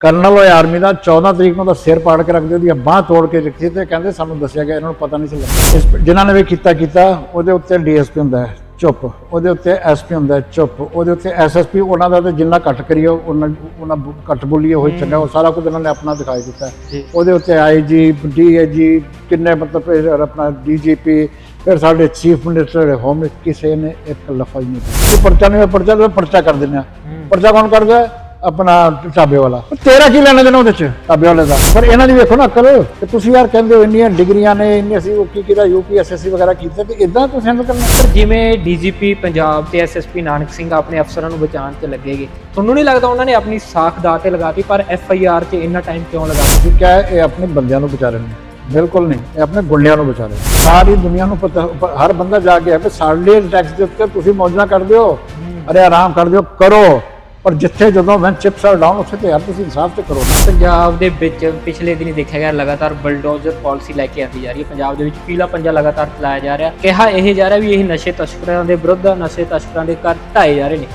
Colonel ਹੋਏ army ਦਾ 14 ਤਰੀਕ ਨੂੰ ਦਾ ਸਿਰ ਪਾੜ ਕੇ ਰੱਖਦੇ ਉਹਦੀ ਬਾਹ ਤੋੜ ਕੇ ਰੱਖੀ ਤੇ ਕਹਿੰਦੇ ਸਾਨੂੰ ਦੱਸਿਆ ਗਿਆ ਇਹਨਾਂ ਨੂੰ ਪਤਾ ਨਹੀਂ ਸੀ ਲੱਗਾ। ਜਿਨ੍ਹਾਂ ਨੇ ਵੀ ਕੀਤਾ ਕੀਤਾ ਉਹਦੇ ਉੱਤੇ ਡੀਐਸਪੀ ਹੁੰਦਾ ਹੈ ਚੁੱਪ। ਉਹਦੇ ਉੱਤੇ ਐਸਪੀ ਹੁੰਦਾ ਚੁੱਪ। ਉਹਦੇ ਉੱਤੇ ਐਸਐਸਪੀ ਉਹਨਾਂ ਦਾ ਤੇ ਜਿੰਨਾ ਘੱਟ ਕਰੀਓ ਉਹਨਾਂ ਉਹਨਾਂ ਘੱਟ ਬੋਲੀਏ ਹੋਈ ਚੰਗਾ ਉਹ ਸਾਰਾ ਕੁਝ ਇਹਨਾਂ ਨੇ ਆਪਣਾ ਦਿਖਾਈ ਦਿੱਤਾ। ਉਹਦੇ ਉੱਤੇ ਆਈਜੀ ਡੀਆਈਜੀ ਕਿੰਨੇ ਮਤਲਬ ਆਪਣਾ ਡੀਜੀਪੀ ਫਿਰ ਸਾਡੇ ਚੀਫ ਮਿਨਿਸਟਰ ਹੋਮ ਕਿਸੇ ਨੇ ਇੱਕ ਲਫ਼ਜ਼ ਨਹੀਂ ਪਰਚਾ ਨਹੀਂ ਪਰਚਾ ਪਰਚਾ ਕਰ ਦਿੰਦੇ ਆ ਪਰਚਾ ਕੌਣ ਕਰਦਾ ਹੈ? ਆਪਣਾ ਢਾਬੇ ਵਾਲਾ। ਤੇਰਾ ਕੀ ਲੈਣਾ ਦੇਣਾ ਉਹਦੇ ਚ? ਢਾਬੇ ਵਾਲੇ ਦਾ। ਪਰ ਇਹਨਾਂ ਦੀ ਵੇਖੋ ਨਾ ਅਕਲ। ਕਿ ਤੁਸੀਂ ਯਾਰ ਕਹਿੰਦੇ ਹੋ ਇੰਨੀਆਂ ਡਿਗਰੀਆਂ ਨੇ ਇੰਨੀ ਅਸੀਂ ਉਹ ਕੀ ਕੀਤਾ ਯੂਪੀ ਐਸਐਸਸੀ ਵਗੈਰਾ ਕੀਤਾ ਤੇ ਇਦਾਂ ਤੁਸੀਂ ਹੈਂਡਲ ਕਰਨਾ? ਜਿਵੇਂ ਡੀਜੀਪੀ ਪੰਜਾਬ ਤੇ ਐਸਐਸਪੀ ਨਾਨਕ ਸਿੰਘ ਆਪਣੇ ਅਫਸਰਾਂ ਨੂੰ ਬਚਾਉਣ ਤੇ ਲੱਗੇਗੇ। ਤੁਹਾਨੂੰ ਨਹੀਂ ਲੱਗਦਾ ਉਹਨਾਂ ਨੇ ਆਪਣੀ ਸਾਖ ਦਾ ਤੇ ਲਗਾਤੀ ਪਰ ਐਫਆਈਆਰ 'ਚ ਇੰਨਾ ਟਾਈਮ ਕਿਉਂ ਲਗਾਇਆ ਕਿ ਕਿਆ ਹੈ, ਇਹ ਆਪਣੇ ਬੰਦਿਆਂ ਨੂੰ ਬਚਾ ਰਹੇ ਨੇ? ਬਿਲਕੁਲ ਨਹੀਂ। ਇਹ ਆਪਣੇ ਗੁੰਡਿਆਂ ਨੂੰ ਬਚਾ ਰਹੇ ਨੇ। ਸਾਰੀ ਦੁਨੀਆ ਨੂੰ ਪਤਾ ਹਰ ਬੰਦਾ ਜਾ ਕੇ ਹੈ ਕਿ ਸਾਡੇ ਟੈਕਸ ਦੇ ਉੱਤੇ ਤੁਸੀਂ ਮੌਜਾਂ ਕਰਦੇ ਹੋ। ਅਰੇ ਆਰਾਮ ਕਰਦੇ ਹੋ ਕਰੋ। ਪਰ ਜਿੱਥੇ ਜਦੋਂ ਵੈਨ ਚਿਪਸ ਆਰ ਡਾਊਨ ਉੱਥੇ ਤੇ ਯਾਰ ਤੁਸੀਂ ਇਨਸਾਫ ਤੇ ਕਰੋ ਪੰਜਾਬ ਦੇ ਵਿੱਚ ਪਿਛਲੇ ਦਿਨੀ ਦੇਖਿਆ ਗਿਆ ਲਗਾਤਾਰ ਬਲਡੋਜ਼ਰ ਪਾਲਿਸੀ ਲੈ ਕੇ ਆਂਦੀ ਜਾ ਰਹੀ ਹੈ। ਪੰਜਾਬ ਦੇ ਵਿੱਚ ਪੀਲਾ ਪੰਜਾ ਲਗਾਤਾਰ ਚਲਾਇਆ ਜਾ ਰਿਹਾ। ਕਿਹਾ ਇਹ ਜਾ ਰਿਹਾ ਵੀ ਇਹ ਨਸ਼ੇ ਤਸਕਰਾਂ ਦੇ ਵਿਰੁੱਧ ਨਸ਼ੇ ਤਸਕਰਾਂ ਦੇ ਘਰ ਢਾਏ ਜਾ ਰਹੇ ਨੇ।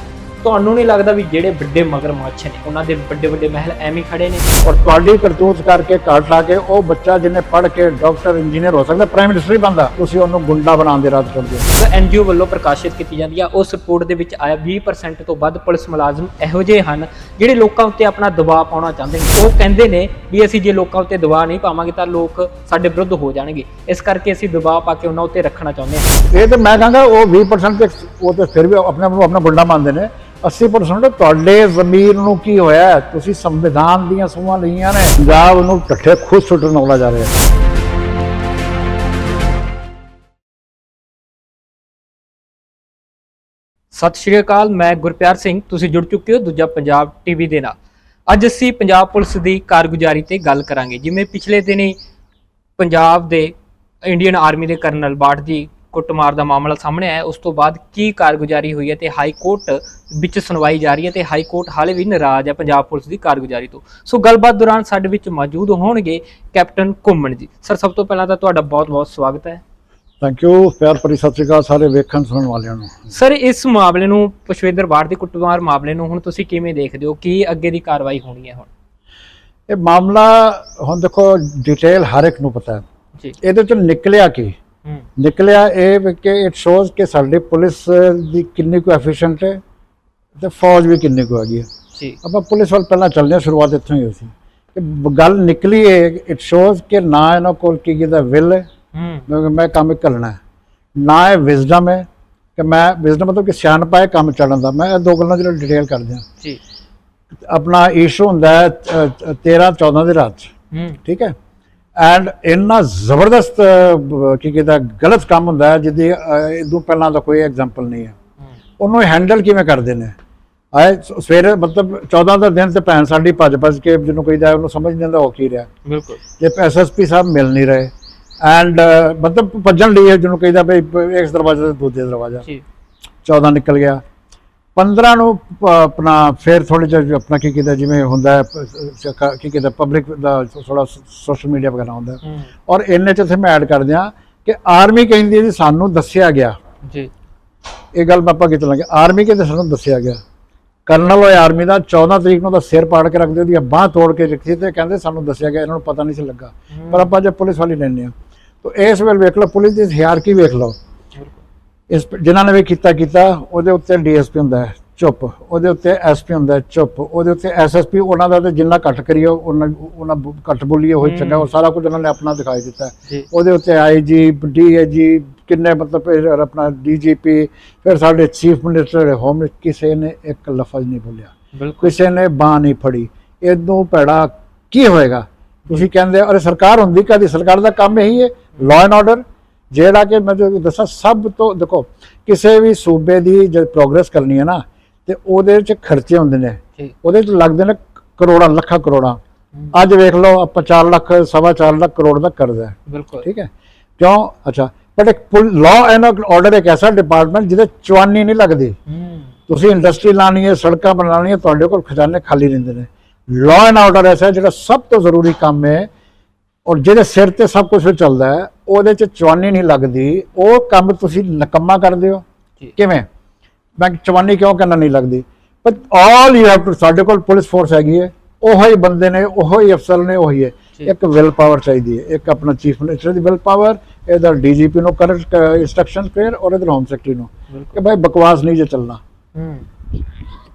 ਤੁਹਾਨੂੰ ਨਹੀਂ ਲੱਗਦਾ ਵੀ ਜਿਹੜੇ ਵੱਡੇ ਮਗਰਮੱਛ ਨੇ ਉਹਨਾਂ ਦੇ ਵੱਡੇ ਵੱਡੇ ਮਹਿਲ ਐਵੇਂ ਖੜੇ ਨੇ? ਔਰ ਤੁਹਾਡੀ ਕਰਤੂਤ ਕਰਕੇ ਕਾਟ ਲਾ ਕੇ ਉਹ ਬੱਚਾ ਜਿਹਨੇ ਪੜ੍ਹ ਕੇ ਡਾਕਟਰ ਇੰਜੀਨੀਅਰ ਹੋ ਸਕਦਾ ਪ੍ਰਾਈਮ ਮਿਨਿਸਟਰ ਹੀ ਬਣਦਾ ਤੁਸੀਂ ਉਹਨੂੰ ਗੁੰਡਾ ਬਣਾਉਣ ਦੇ ਰਾਤ ਕਰਦੇ ਹੋ। ਐਨਜੀਓ ਵੱਲੋਂ ਪ੍ਰਕਾਸ਼ਿਤ ਕੀਤੀ ਜਾਂਦੀ ਆ ਉਸ ਰਿਪੋਰਟ ਦੇ ਵਿੱਚ ਆਇਆ 20% ਤੋਂ ਵੱਧ ਪੁਲਿਸ ਮੁਲਾਜ਼ਮ ਇਹੋ ਜਿਹੇ ਹਨ ਜਿਹੜੇ ਲੋਕਾਂ ਉੱਤੇ ਆਪਣਾ ਦਬਾਅ ਪਾਉਣਾ ਚਾਹੁੰਦੇ ਨੇ। ਉਹ ਕਹਿੰਦੇ ਨੇ ਵੀ ਅਸੀਂ ਜੇ ਲੋਕਾਂ ਉੱਤੇ ਦਬਾਅ ਨਹੀਂ ਪਾਵਾਂਗੇ ਤਾਂ ਲੋਕ ਸਾਡੇ ਵਿਰੁੱਧ ਹੋ ਜਾਣਗੇ। ਇਸ ਕਰਕੇ ਅਸੀਂ ਦਬਾਅ ਪਾ ਕੇ ਉਹਨਾਂ ਉੱਤੇ ਰੱਖਣਾ ਚਾਹੁੰਦੇ ਹਾਂ। ਇਹ ਤੇ ਮੈਂ ਕਹਾਂਗਾ ਉਹ 20% ਤੇ ਉਹ ਤੇ ਫਿਰ ਵੀ ਆਪਣੇ ਆਪ ਨੂੰ ਆਪਣਾ ਗੁੰਡਾ ਮੰਨਦੇ ਨੇ। 80% ਤੁਹਾਡੇ ਜ਼ਮੀਰ ਨੂੰ ਕੀ ਹੋਇਆ? ਤੁਸੀਂ ਸੰਵਿਧਾਨ ਦੀਆਂ ਸੂਹਾਂ ਲਈਆਂ ਨੇ। ਪੰਜਾਬ ਨੂੰ ਟੱਠੇ ਖੁਦ ਸੁੱਟਣ ਵਾਲਾ ਜਾ ਰਿਹਾ। ਸਤਿ ਸ਼੍ਰੀ ਅਕਾਲ, ਮੈਂ ਗੁਰਪਿਆਰ ਸਿੰਘ, ਤੁਸੀਂ ਜੁੜ ਚੁੱਕੇ ਹੋ ਦੂਜਾ ਪੰਜਾਬ ਟੀਵੀ ਦੇ ਨਾਲ। ਅੱਜ ਅਸੀਂ ਪੰਜਾਬ ਪੁਲਿਸ ਦੀ ਕਾਰਗੁਜ਼ਾਰੀ ਤੇ ਗੱਲ ਕਰਾਂਗੇ। ਜਿਵੇਂ ਪਿਛਲੇ ਦਿਨੀ ਪੰਜਾਬ ਦੇ ਇੰਡੀਅਨ ਆਰਮੀ ਦੇ ਕਰਨਲ ਬਾਠ ਜੀ ਕੁੱਟਮਾਰ ਦਾ ਮਾਮਲਾ ਸਾਹਮਣੇ ਆਇਆ। ਉਸ ਤੋਂ ਬਾਅਦ ਕੀ ਕਾਰਗੁਜ਼ਾਰੀ ਹੋਈ ਹੈ ਤੇ ਹਾਈ ਕੋਰਟ ਵਿੱਚ ਸੁਣਵਾਈ ਜਾਰੀ ਹੈ ਤੇ ਹਾਈ ਕੋਰਟ ਹਾਲੇ ਵੀ ਨਾਰਾਜ਼ ਹੈ ਪੰਜਾਬ ਪੁਲਿਸ ਦੀ ਕਾਰਗੁਜ਼ਾਰੀ ਤੋਂ। ਸੋ ਗੱਲਬਾਤ ਦੌਰਾਨ ਸਾਡੇ ਵਿੱਚ ਮੌਜੂਦ ਹੋਣਗੇ ਕੈਪਟਨ ਘੁੰਮਣ ਜੀ। ਸਰ ਸਭ ਤੋਂ ਪਹਿਲਾਂ ਤਾਂ ਤੁਹਾਡਾ ਬਹੁਤ-ਬਹੁਤ ਸਵਾਗਤ ਹੈ। ਥੈਂਕ ਯੂ ਪਿਆਰ ਭਰੀ ਸਤਿ ਸ਼੍ਰੀ ਅਕਾਲ ਸਾਰੇ ਵੇਖਣ ਸੁਣਨ ਵਾਲਿਆਂ ਨੂੰ। ਸਰ ਇਸ ਮਾਮਲੇ ਨੂੰ ਪੁਸ਼ਪਿੰਦਰ ਬਾੜ ਦੀ ਕੁੱਟਮਾਰ ਮਾਮਲੇ ਨੂੰ ਹੁਣ ਤੁਸੀਂ ਕਿਵੇਂ ਦੇਖਦੇ ਹੋ? ਕੀ ਅੱਗੇ ਦੀ ਕਾਰਵਾਈ ਹੋਣੀ ਹੈ ਹੁਣ? ਇਹ ਮਾਮਲਾ ਹੁਣ ਦੇਖੋ ਡਿਟੇਲ ਹਰ ਇੱਕ ਨੂੰ ਪਤਾ ਹੈ। ਜੀ। ਇਹਦੇ ਤੋਂ ਨਿਕਲਿਆ ਕੀ? ਨਿਕਲਿਆ ਇਹ ਕਿ ਇਟ ਸ਼ੋਜ਼ ਕਿ ਸਾਡੀ ਪੁਲਿਸ ਦੀ ਕਿੰਨੀ ਕੁ ਐਫੀਸ਼ੀਐਂਟ ਹੈ ਤੇ ਫੌਜ ਵੀ ਕਿੰਨੀ ਕੁ ਹੈਗੀ ਹੈ। ਜੀ। ਆਪਾਂ ਪੁਲਿਸ ਵੱਲ ਪਹਿਲਾਂ ਚੱਲਦੇ ਹਾਂ ਸ਼ੁਰੂਆਤ ਇੱਥੋਂ ਹੀ ਹੋਈ ਸੀ। ਕਿ ਗੱਲ ਨਿਕਲੀ ਹੈ ਇਟ ਸ਼ੋਜ਼ ਕਿ ਨਾ ਇਹਨਾਂ ਕੋਲ ਕੀ ਕਿਹਦਾ ਵਿਲ ਹੈ। ਹੂੰ। ਮੈਂ- ਮੈਂ ਕੰਮ ਕਰਨਾ ਹੈ। ਨਾ ਇਹ ਵਿਜ਼ਡਮ ਹੈ ਕਿ ਮੈਂ ਵਿਜ਼ਡਮ ਮਤਲਬ ਕਿ ਸਿਆਣਪਾ ਹੈ ਕੰਮ ਚੱਲਣ ਦਾ। ਮੈਂ ਇਹ ਦੋ ਗੱਲਾਂ ਜਿਹੜਾ ਡਿਟੇਲ ਕਰ ਦਿਆਂ। ਜੀ। ਆਪਣਾ ਇਸ਼ੂ ਹੁੰਦਾ ਹੈ 13 14 ਦੀ ਰਾਤ ਹੂੰ। ਠੀਕ ਹੈ? ਐਂਡ ਇੰਨਾ ਜ਼ਬਰਦਸਤ ਕੀ ਕਹਿੰਦਾ ਗਲਤ ਕੰਮ ਹੁੰਦਾ ਹੈ ਜਿਹਦੀ ਇਹਦੋਂ ਪਹਿਲਾਂ ਦਾ ਕੋਈ ਐਗਜ਼ਾਮਪਲ ਨਹੀਂ ਹੈ। ਉਹਨੂੰ ਹੈਂਡਲ ਕਿਵੇਂ ਕਰਦੇ ਨੇ? ਆਏ ਸਵੇਰੇ ਮਤਲਬ 14 ਦਾ ਦਿਨ ਤੇ ਭੈਣ ਸਾਡੀ ਭੱਜ ਭੱਜ ਕੇ ਜਿਹਨੂੰ ਕਹੀਦਾ ਉਹਨੂੰ ਸਮਝ ਨਹੀਂ ਆਉਂਦਾ ਹੋ ਕੀ ਰਿਹਾ। ਬਿਲਕੁਲ। ਜੇ ਐਸਐਸਪੀ ਸਾਹਿਬ ਮਿਲ ਨਹੀਂ ਰਹੇ। ਐਂਡ ਮਤਲਬ ਭੱਜਣ ਲਈ ਹੈ ਜਿਹਨੂੰ ਕਹੀਦਾ ਵੀ ਇੱਕ ਦਰਵਾਜ਼ੇ ਤੋਂ ਦੂਜੇ ਦਰਵਾਜ਼ਾ। ਜੀ 14 ਨਿਕਲ ਗਿਆ। 15 ਨੂੰ ਆਪਣਾ ਫੇਰ ਥੋੜੇ ਜਿਹਾ ਆਪਣਾ ਕੀ ਕਹਿੰਦਾ ਜਿਵੇਂ ਹੁੰਦਾ ਹੈ, ਕੀ ਕਹਿੰਦਾ ਪਬਲਿਕ ਦਾ ਥੋੜਾ ਸੋਸ਼ਲ ਮੀਡੀਆ ਵਗੈਰਾ ਹੁੰਦਾ ਔਰ ਇੰਨੇ ਚ ਇੱਥੇ ਮੈਂ ਐਡ ਕਰ ਦਿਆਂ ਕਿ ਆਰਮੀ ਕਹਿੰਦੀ ਹੈ ਜੀ ਸਾਨੂੰ ਦੱਸਿਆ ਗਿਆ। ਜੀ। ਇਹ ਗੱਲ ਮੈਂ ਆਪਾਂ ਕਿਤੇ ਲਾਂਗੇ ਆਰਮੀ ਕਹਿੰਦੇ ਸਾਨੂੰ ਦੱਸਿਆ ਗਿਆ। ਕਰਨਲ ਹੋਏ ਆਰਮੀ ਦਾ 14 ਤਰੀਕ ਨੂੰ ਦਾ ਸਿਰ ਪਾੜ ਕੇ ਰੱਖਦੇ ਉਹਦੀ ਬਾਹ ਤੋੜ ਕੇ ਰੱਖੀ ਤੇ ਕਹਿੰਦੇ ਸਾਨੂੰ ਦੱਸਿਆ ਗਿਆ ਇਹਨਾਂ ਨੂੰ ਪਤਾ ਨਹੀਂ ਸੀ ਲੱਗਾ। ਪਰ ਆਪਾਂ ਜੇ ਪੁਲਿਸ ਵਾਲੀ ਲੈਂਦੇ ਆ ਤਾਂ ਇਸ ਵੇਲੇ ਵੇਖ ਲਓ ਪੁਲਿਸ ਦੀ ਹਿਆਰਕੀ ਵੇਖ ਲਓ? ਇਸ ਜਿਨ੍ਹਾਂ ਨੇ ਵੀ ਕੀਤਾ ਕੀਤਾ ਉਹਦੇ ਉੱਤੇ ਡੀਐਸਪੀ ਹੁੰਦਾ ਹੈ ਚੁੱਪ। ਉਹਦੇ ਉੱਤੇ ਐਸਪੀ ਹੁੰਦਾ ਹੈ ਚੁੱਪ। ਉਹਦੇ ਉੱਤੇ ਐਸਐਸਪੀ ਉਹਨਾਂ ਦਾ ਤੇ ਜਿੰਨਾ ਘੱਟ ਕਰੀਓ ਉਹਨਾਂ ਉਹਨਾਂ ਘੱਟ ਬੋਲੀਏ ਹੋਈ ਚੰਗਾ। ਉਹ ਸਾਰਾ ਕੁਝ ਉਹਨਾਂ ਨੇ ਆਪਣਾ ਦਿਖਾਈ ਦਿੱਤਾ ਉਹਦੇ ਉੱਤੇ ਆਈਜੀ ਡੀਆਈਜੀ ਕਿੰਨੇ ਮਤਲਬ ਫਿਰ ਆਪਣਾ ਡੀਜੀਪੀ ਫਿਰ ਸਾਡੇ ਚੀਫ ਮਿਨਿਸਟਰ ਹੋਮ ਕਿਸੇ ਨੇ ਇੱਕ ਲਫ਼ਜ਼ ਨਹੀਂ ਬੋਲਿਆ। ਕਿਸੇ ਨੇ ਬਾਹ ਨਹੀਂ ਫੜੀ। ਇਦੋਂ ਭੈੜਾ ਕੀ ਹੋਏਗਾ? ਤੁਸੀਂ ਕਹਿੰਦੇ ਅਰੇ ਸਰਕਾਰ ਹੁੰਦੀ ਕਾਦੀ ਸਰਕਾਰ ਦਾ ਕੰਮ ਇਹੀ ਹੈ ਲਾਅ ਐਂਡ ਆਰਡਰ ਜਿਹੜਾ ਕਿ ਮੈਂ ਤੁਹਾਨੂੰ ਦੱਸਾਂ ਸਭ ਤੋਂ ਦੇਖੋ ਕਿਸੇ ਵੀ ਸੂਬੇ ਦੀ ਜਦ ਪ੍ਰੋਗਰੈਸ ਕਰਨੀ ਹੈ ਨਾ ਤੇ ਉਹਦੇ ਵਿੱਚ ਖਰਚੇ ਹੁੰਦੇ ਨੇ। ਜੀ ਉਹਦੇ ਵਿੱਚ ਲੱਗਦੇ ਨੇ ਕਰੋੜਾਂ ਲੱਖਾਂ ਕਰੋੜਾਂ। ਅੱਜ ਵੇਖ ਲਓ ਆਪਾਂ 4 ਲੱਖ ਸਵਾ ਚਾਰ ਲੱਖ ਕਰੋੜ ਦਾ ਕਰਜ਼ਾ ਹੈ। ਬਿਲਕੁਲ। ਠੀਕ ਹੈ? ਕਿਉਂ? ਅੱਛਾ। ਬਟ ਇੱਕ ਲਾਅ ਐਂਡ ਆਰਡਰ ਇੱਕ ਐਸਾ ਡਿਪਾਰਟਮੈਂਟ ਜਿਹਦੇ ਚਵਾਨੀ ਨਹੀਂ ਲੱਗਦੀ। ਹੂੰ। ਤੁਸੀਂ ਇੰਡਸਟਰੀ ਲਾਣੀ ਹੈ ਸੜਕਾਂ ਬਣਾਉਣੀਆਂ ਤੁਹਾਡੇ ਕੋਲ ਖਜ਼ਾਨੇ ਖਾਲੀ ਰਹਿੰਦੇ ਨੇ। ਲਾਅ ਐਂਡ ਆਰਡਰ ਐਸਾ ਹੈ ਜਿਹੜਾ ਸਭ ਤੋਂ ਜ਼ਰੂਰੀ ਕੰਮ ਹੈ ਔਰ ਜਿਹਦੇ ਸਿਰ ਤੇ ਸਭ ਕੁਝ ਚੱਲਦਾ ਹੈ ਉਹਦੇ ਚ ਚਵਾਨੀ ਨਹੀਂ ਲੱਗਦੀ ਉਹ ਕੰਮ ਤੁਸੀਂ ਨਕਮਾ ਕਰਦੇ ਹੋ। ਕਿਵੇਂ? ਮੈਂ ਚਵਾਨੀ ਕਿਉਂ ਕਰਨਾ ਨਹੀਂ ਲੱਗਦੀ? But all you have to ਸਾਡੇ ਕੋਲ ਪੁਲਿਸ ਫੋਰਸ ਹੈਗੀ ਹੈ। ਉਹੋ ਹੀ ਬੰਦੇ ਨੇ ਉਹੋ ਹੀ ਅਫਸਰ ਨੇ ਉਹੀ ਹੈ। ਇੱਕ ਵਿਲ ਪਾਵਰ ਚਾਹੀਦੀ ਹੈ। ਇੱਕ ਆਪਣਾ ਚੀਫ ਮਿਨਿਸਟਰ ਦੀ ਵਿਲ ਪਾਵਰ ਇਹਦਾ ਡੀਜੀਪੀ ਨੂੰ ਕਰੈਕਟ ਇਨਸਟਰਕਸ਼ਨ ਕਲੀਅਰ ਔਰ ਇਹਦਾ ਹੋਮ ਸੈਕਟਰੀ ਨੂੰ। ਕਿ ਭਾਈ ਬਕਵਾਸ ਨਹੀਂ ਜੇ ਚੱਲਣਾ। ਹੂੰ।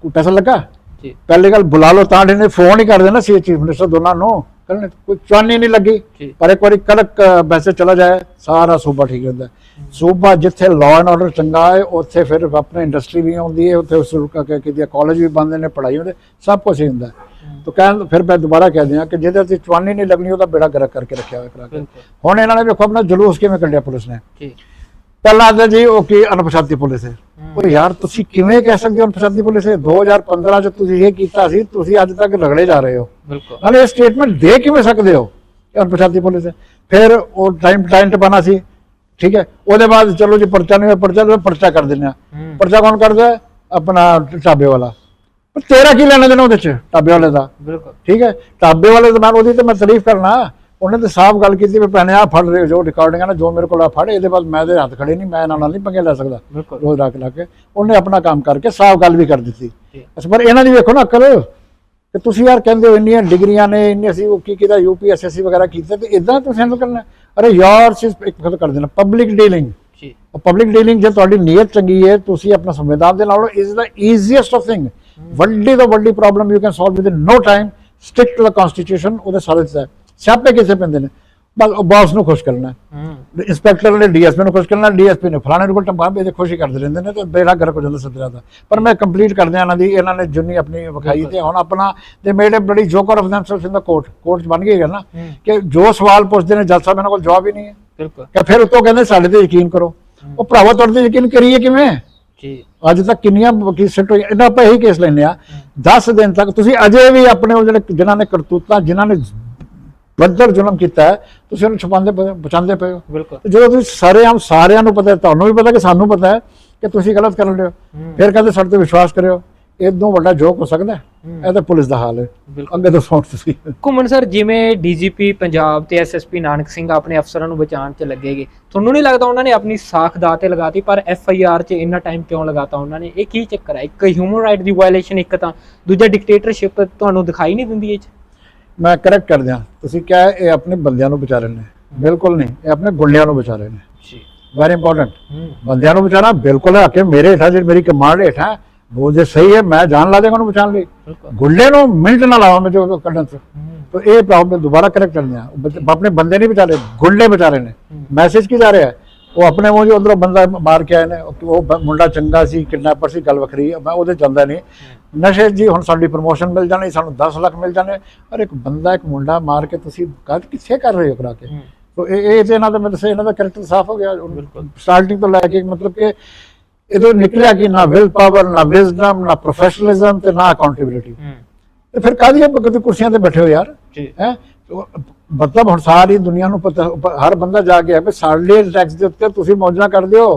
ਕੋਈ ਪੈਸਾ ਲੱਗਾ? ਜੀ। ਪਹਿਲੀ ਗੱਲ ਬੁਲਾ ਲਓ ਤਾਂ ਨੇ ਫੋਨ ਹੀ ਕਰ ਦੇਣਾ ਸੀ ਚੀਫ ਮਿਨਿਸਟਰ ਦੋਨਾਂ ਨੂੰ। ਕੋਈ ਚੁਆਨੀ ਨਹੀਂ ਲੱਗੀ। ਜੀ। ਪਰ ਇੱਕ ਵਾਰੀ ਕੜਕ ਮੈਸੇਜ ਚਲਾ ਜਾਏ ਸਾਰਾ ਸੂਬਾ ਠੀਕ ਰਹਿੰਦਾ। ਸੂਬਾ ਜਿੱਥੇ ਲਾਅ ਐਂਡ ਆਰਡਰ ਚੰਗਾ ਹੈ ਉੱਥੇ ਫਿਰ ਆਪਣੇ ਇੰਡਸਟਰੀ ਵੀ ਆਉਂਦੀ ਹੈ ਉੱਥੇ ਉਸ ਕਿਤੇ ਕਾਲਜ ਵੀ ਬੰਦ ਨੇ ਪੜ੍ਹਾਈ ਹੁੰਦੇ ਸਭ ਕੁਝ ਹੀ ਹੁੰਦਾ। ਤਾਂ ਕਹਿਣ ਫਿਰ ਮੈਂ ਦੁਬਾਰਾ ਕਹਿ ਦਿਆਂ ਕਿ ਜਿਹਦੇ ਤੇ ਚੁਆਨੀ ਨਹੀਂ ਲੱਗਣੀ ਉਹਦਾ ਬੇੜਾ ਗਰਕ ਕਰਕੇ ਰੱਖਿਆ ਹੋਇਆ ਕਰਾ ਕੇ ਹੁਣ ਇਹਨਾਂ ਨੇ ਵੇਖੋ ਆਪਣਾ ਜਲੂਸ ਕਿਵੇਂ ਕੱਢਿਆ ਪੁਲਿਸ ਨੇ। ਜੀ। ਪਹਿਲਾਂ ਤਾਂ ਜੀ ਉਹ ਕੀ ਅਨਪਛਾਤੀ ਪੁਲਿਸ ਹੈ। ਉਹ ਯਾਰ ਤੁਸੀਂ ਕਿਵੇਂ ਕਹਿ ਸਕਦੇ ਹੋ ਅਨਪਛਾਤੀ ਪੁਲਿਸ ਹੈ? 2015 ਚ ਤੁਸੀਂ ਇਹ ਕੀਤਾ ਸੀ ਤੁਸੀਂ ਅੱਜ ਤੱਕ ਰਗੜੇ ਜਾ ਰਹੇ ਹੋ। ਬਿਲਕੁਲ। ਨਾਲੇ ਇਹ ਸਟੇਟਮੈਂਟ ਦੇ ਕਿਵੇਂ ਸਕਦੇ ਹੋ ਕਿ ਅਨਪਛਾਤੀ ਪੁਲਿਸ ਹੈ? ਫਿਰ ਉਹ ਟਾਈਮ ਟਾਈਮ ਬਣਾ ਸੀ। ਠੀਕ ਹੈ? ਉਹਦੇ ਬਾਅਦ ਚਲੋ ਜੀ ਪਰਚਾ ਨਹੀਂ ਪਰਚਾ ਤਾਂ ਪਰਚਾ ਕਰ ਦਿੰਦੇ ਆ ਪਰਚਾ ਕੌਣ ਕਰਦਾ ਹੈ? ਆਪਣਾ ਢਾਬੇ ਵਾਲਾ। ਪਰ ਤੇਰਾ ਕੀ ਲੈਣਾ ਦੇਣਾ ਉਹਦੇ ਚ ਢਾਬੇ ਵਾਲੇ ਦਾ? ਬਿਲਕੁਲ। ਠੀਕ ਹੈ? ਢਾਬੇ ਵਾਲੇ ਦਾ ਮੈਂ ਉਹਦੀ ਤੇ ਮੈਂ ਤਾਰੀਫ ਕਰਨਾ। ਉਹਨੇ ਤੇ ਸਾਫ਼ ਗੱਲ ਕੀਤੀ ਵੀ ਭੈਣੇ ਆ ਫੜ ਰਹੇ ਜੋ ਰਿਕਾਰਡਿੰਗ ਨਾ ਜੋ ਮੇਰੇ ਕੋਲ ਆ ਫੜ ਇਹਦੇ ਬਾਅਦ ਮੈਂ ਇਹਦੇ ਹੱਥ ਖੜੇ ਨਹੀਂ ਮੈਂ ਇਹਨਾਂ ਨਾਲ ਨਹੀਂ ਪੰਗੇ ਲੈ ਸਕਦਾ ਰੋਜ਼ ਰੱਖ ਲਾ ਕੇ। ਉਹਨੇ ਆਪਣਾ ਕੰਮ ਕਰਕੇ ਸਾਫ਼ ਗੱਲ ਵੀ ਕਰ ਦਿੱਤੀ। ਅੱਛਾ ਪਰ ਇਹਨਾਂ ਦੀ ਵੇਖੋ ਨਾ ਅਕਲ ਕਿ ਤੁਸੀਂ ਯਾਰ ਕਹਿੰਦੇ ਹੋ ਇੰਨੀਆਂ ਡਿਗਰੀਆਂ ਨੇ ਇੰਨੇ ਅਸੀਂ ਉਹ ਕੀ ਕੀਤਾ ਯੂਪੀ ਐਸਐਸਸੀ ਵਗੈਰਾ ਕੀਤਾ ਤੇ ਇਦਾਂ ਤੁਸੀਂ ਹੈਂਡਲ ਕਰਨਾ। ਅਰੇ ਯਾਰ ਚੀਜ਼ ਇੱਕ ਖਤ ਕਰ ਦੇਣਾ ਪਬਲਿਕ ਡੀਲਿੰਗ ਜੀ। ਪਬਲਿਕ ਡੀਲਿੰਗ ਜੇ ਤੁਹਾਡੀ ਨੀਅਤ ਚੰਗੀ ਹੈ ਤੁਸੀਂ ਆਪਣਾ ਸੰਵਿਧਾਨ ਦੇ ਨਾਲ is the easiest of thing ਵੱਡੀ ਤੋਂ ਵੱਡੀ problem you can solve with in no time stick to the constitution ਉਹਦੇ ਸਾਰੇ ਹੈ ਸਿਆਪੇ ਕਿਸੇ ਪੈਂਦੇ ਨੇ। ਬਸ ਬਾਸ ਨੂੰ ਖੁਸ਼ ਕਰਨਾ। ਇੰਸਪੈਕਟਰ ਨੇ ਡੀਐਸਪੀ ਨੂੰ ਖੁਸ਼ ਕਰਨਾ ਡੀਐਸਪੀ ਨੇ ਫਲਾਣੇ ਨੂੰ ਕੋਲ ਟੰਬਾ ਬੇ ਖੁਸ਼ੀ ਕਰਦੇ ਰਹਿੰਦੇ ਨੇ ਤੇ ਬੇੜਾ ਗਰਕ ਹੋ ਜਾਂਦਾ ਸਦਰਾ ਦਾ। ਪਰ ਮੈਂ ਕੰਪਲੀਟ ਕਰਦੇ ਇਹਨਾਂ ਦੀ ਇਹਨਾਂ ਨੇ ਜੁਨੀ ਆਪਣੀ ਵਿਖਾਈ ਤੇ ਹੁਣ ਆਪਣਾ ਮੇਡ ਅ ਬੜੀ joker of themselves in the court court ਬਣ ਗਈ ਹੈ ਨਾ ਕਿ ਜੋ ਸਵਾਲ ਪੁੱਛਦੇ ਨੇ ਜੱਜ ਸਾਹਿਬ ਇਹਨਾਂ ਕੋਲ ਜਵਾਬ ਹੀ ਨਹੀਂ ਹੈ। ਬਿਲਕੁਲ। ਕਿ ਫਿਰ ਉਤੋਂ ਕਹਿੰਦੇ ਸਾਡੇ ਤੇ ਯਕੀਨ ਕਰੋ। ਉਹ ਭਰਾਵਾ ਤੁਹਾਡੇ ਤੇ ਯਕੀਨ ਕਰੀਏ ਕਿਵੇਂ? ਜੀ। ਅੱਜ ਤੱਕ ਕਿੰਨੀਆਂ ਵਕੀਲ ਸਿੱਟ ਹੋਈਆਂ ਇਹਨਾਂ ਆਪਾਂ ਇਹੀ ਕੇਸ ਲੈਂਦੇ ਆ 10 ਦਿਨ ਤੱਕ ਤੁਸੀਂ ਅਜੇ ਵੀ ਆਪਣੇ ਉਹ ਜਿਹੜੇ ਜਿਨ੍ਹਾਂ ਨੇ ਕਰਤੂਤਾਂ ਜਿਨ੍ਹਾਂ ਨੇ ਬੱਦਰ ਜ਼ੁਲਮ ਕੀਤਾ ਹੈ ਤੁਸੀਂ ਉਹਨੂੰ ਛੁਪਾਉਂਦੇ ਪਏ ਬਚਾਉਂਦੇ ਪਏ ਹੋ। ਬਿਲਕੁਲ। ਜਦੋਂ ਤੁਸੀਂ ਸਾਰੇ ਆਮ ਸਾਰਿਆਂ ਨੂੰ ਪਤਾ ਹੈ ਤੁਹਾਨੂੰ ਵੀ ਪਤਾ ਕਿ ਸਾਨੂੰ ਪਤਾ ਹੈ ਕਿ ਤੁਸੀਂ ਗਲਤ ਕਰ ਰਹੇ ਹੋ। ਫਿਰ ਕਹਿੰਦੇ ਸਾਡੇ ਤੇ ਵਿਸ਼ਵਾਸ ਕਰਿਓ ਇਦੋਂ ਵੱਡਾ ਜੋਕ ਹੋ ਸਕਦਾ। ਇਹ ਤਾਂ ਪੁਲਿਸ ਦਾ ਹਾਲ ਹੈ। ਅੱਗੇ ਦੱਸੋ ਤੁਸੀਂ। ਘੁੰਮਣ ਸਰ ਜਿਵੇਂ ਡੀਜੀਪੀ ਪੰਜਾਬ ਤੇ ਐਸਐਸਪੀ ਨਾਨਕ ਸਿੰਘ ਆਪਣੇ ਅਫਸਰਾਂ ਨੂੰ ਬਚਾਉਣ ਚ ਲੱਗੇਗੇ ਤੁਹਾਨੂੰ ਨਹੀਂ ਲੱਗਦਾ ਉਹਨਾਂ ਨੇ ਆਪਣੀ ਸਾਖ ਦਾ ਤੇ ਲਗਾਤੀ ਪਰ ਐਫਆਈਆਰ ਚ ਇੰਨਾ ਟਾਈਮ ਕਿਉਂ ਲਗਾਤਾ ਉਹਨਾਂ ਨੇ? ਇਹ ਕੀ ਚੱਕਰ ਹੈ? ਇੱਕ ਹਿਊਮਨ ਰਾਈਟ ਦੀ ਵਾਇਲੇਸ਼ਨ ਇੱਕ ਤਾਂ ਦੂਜਾ ਡਿਕਟੇਟਰਸ਼ਿਪ ਤੁਹਾਨੂੰ ਦਿਖਾਈ ਨਹੀਂ ਦਿੰਦੀ ਇਹ ਚ? ਮੈਂ ਕਰੈਕਟ ਕਰ ਦਿਆਂ। ਤੁਸੀਂ ਕਿਹਾ ਇਹ ਆਪਣੇ ਬੰਦਿਆਂ ਨੂੰ ਬਚਾ ਨੇ ਬਿਲਕੁਲ ਨਹੀਂ ਇਹ ਆਪਣੇ ਗੁੰਡਿਆਂ ਨੂੰ ਬਚਾ ਨੇ ਜੀ। ਵੈਰੀ ਇੰਪੋਰਟੈਂਟ ਬੰਦਿਆਂ ਨੂੰ ਬਚਾਣਾ ਬਿਲਕੁਲ ਹੈ ਕਿ ਮੇਰੇ ਹੇਠਾਂ ਜਿਹੜੀ ਮੇਰੀ ਕਮਾਂਡ ਹੇਠਾਂ ਉਹ ਜੇ ਸਹੀ ਹੈ ਮੈਂ ਜਾਣ ਲਾ ਦੇਗਾ ਉਹਨੂੰ ਬਚਾਣ ਲਈ। ਗੁੱਲੇ ਨੂੰ ਮਿੰਟ ਨਾ ਲਾਵਾਂ ਮੈਂ ਜੋ ਕੱਢਣ ਤੋਂ ਤਾਂ ਇਹ ਪ੍ਰੋਬਲਮ ਦੁਬਾਰਾ ਕਰੈਕਟ ਕਰਨੀ ਆ ਆਪਣੇ ਬੰਦੇ ਨਹੀਂ ਬਚਾ ਲੈ ਗੁੱਲੇ ਬਚਾ ਰਹੇ ਨੇ। ਮੈਸੇਜ ਕੀ ਜਾ ਰਿਹਾ ਹੈ? ਉਹ ਆਪਣੇ ਮੂੰਹ ਜੋ ਅੰਦਰੋਂ ਬੰਦਾ ਮਾਰ ਕੇ ਆਏ ਨੇ ਉਹ ਮੁੰਡਾ ਚੰਗਾ ਸੀ ਕਿਡਨੈਪਰ ਸੀ ਗੱਲ ਵੱਖਰੀ ਮੈਂ ਉਹਦੇ ਜਾਂਦਾ ਨਹੀਂ। ਨਸ਼ੇ ਜੀ ਹੁਣ ਸਾਡੀ ਪ੍ਰਮੋਸ਼ਨ ਮਿਲ ਜਾਣੀ ਸਾਨੂੰ 10 ਲੱਖ ਮਿਲ ਜਾਣੇ। ਅਰੇ ਇੱਕ ਬੰਦਾ ਇੱਕ ਮੁੰਡਾ ਮਾਰ ਕੇ ਤੁਸੀਂ ਗੱਲ ਕਿੱਥੇ ਕਰ ਰਹੇ ਹੋ ਕਰਾ ਕੇ? ਤੋ ਇਹ ਇਹ ਤੇ ਇਹਨਾਂ ਦਾ ਮੈਨੂੰ ਸੇ ਇਹਨਾਂ ਦਾ ਕੈਰੈਕਟਰ ਸਾਫ਼ ਹੋ ਗਿਆ। ਬਿਲਕੁਲ। ਸਟਾਰਟਿੰਗ ਤੋਂ ਲੈ ਕੇ ਮਤਲਬ ਕਿ ਇਹਦੋਂ ਨਿਕਲਿਆ ਕਿ ਨਾ ਵਿਲ ਪਾਵਰ ਨਾ ਵਿਜ਼ਡਮ ਨਾ ਪ੍ਰੋਫੈਸ਼ਨਲਿਜ਼ਮ ਤੇ ਨਾ ਅਕਾਊਂਟੇਬਿਲਿਟੀ ਤੇ ਫਿਰ ਕਾਹਦੀਆਂ ਕਦੇ ਕੁਰਸੀਆਂ ਤੇ ਬੈਠੇ ਹੋ ਯਾਰ? ਹੈ? ਮਤਲਬ ਹੁਣ ਸਾਰੀ ਦੁਨੀਆ ਨੂੰ ਪਤਾ ਹਰ ਬੰਦਾ ਜਾ ਕੇ ਵੀ ਸਾਡੇ ਟੈਕਸ ਦੇ ਉੱਤੇ ਤੁਸੀਂ ਮੌਜਾਂ ਕਰਦੇ ਹੋ।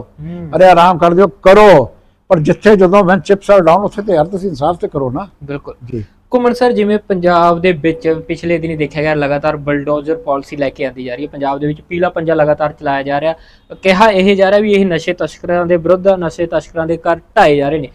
ਅਰੇ ਆਰਾਮ ਕਰਦੇ ਹੋ ਕਰੋ। ਪਰ ਜਿੱਥੇ ਜਦੋਂ ਵੈਨ ਚਿਪਸ ਆਰ ਡਾਊਨ ਉੱਥੇ ਤੇ ਯਾਰ ਤੁਸੀਂ ਇਨਸਾਫ ਤੇ ਕਰੋ ਨਾ। ਬਿਲਕੁਲ। ਜੀ। ਘੁੰਮਣ ਸਰ ਜਿਵੇਂ ਪੰਜਾਬ ਦੇ ਵਿੱਚ ਪਿਛਲੇ ਦਿਨੀ ਦੇਖਿਆ ਗਿਆ ਲਗਾਤਾਰ ਬਲਡੋਜ਼ਰ ਪਾਲਿਸੀ ਲੈ ਕੇ ਆਂਦੀ ਜਾ ਰਹੀ ਹੈ। ਪੰਜਾਬ ਦੇ ਵਿੱਚ ਪੀਲਾ ਪੰਜਾ ਲਗਾਤਾਰ ਚਲਾਇਆ ਜਾ ਰਿਹਾ। ਕਿਹਾ ਇਹ ਜਾ ਰਿਹਾ ਵੀ ਇਹ ਨਸ਼ੇ ਤਸਕਰਾਂ ਦੇ ਵਿਰੁੱਧ ਨਸ਼ੇ ਤਸਕਰਾਂ ਦੇ ਘਰ ਢਾਏ ਜਾ ਰਹੇ ਨੇ।